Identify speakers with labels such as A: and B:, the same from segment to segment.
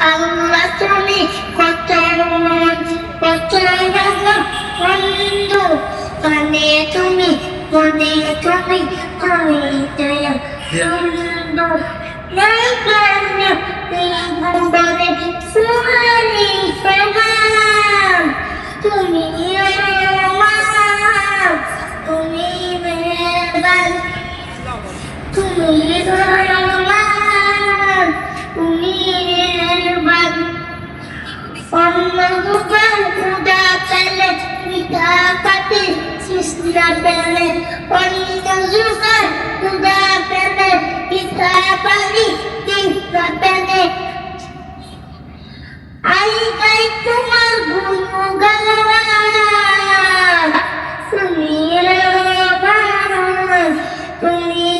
A: আল্লাহ তুমি কত কত বন্ধু? মানে তুমি, মনে তুমি তুমি দয়া বন্ধু তুমি আমার, তুমি মেহরবান। তুমি সৃষ্টা পেলে অন্য দুকান খুদা পেলে পিতা পাতি সৃষ্টা পেলে। আই গাই তোমার গুণগান তুমি তুমি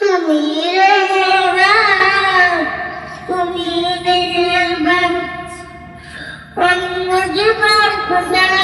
A: তুমি তুমি অন্য জীবন খোদা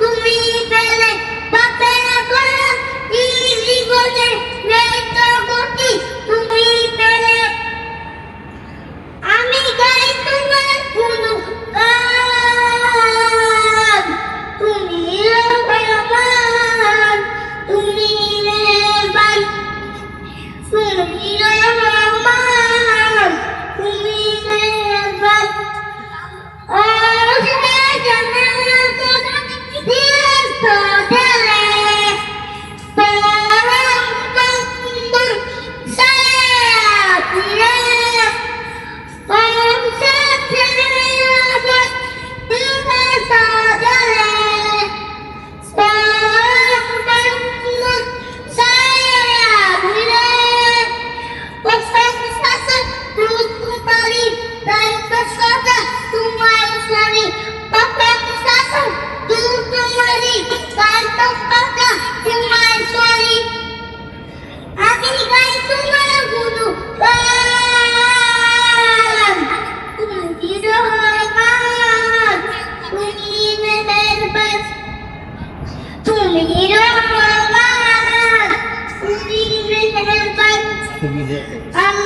A: তুমি 首で。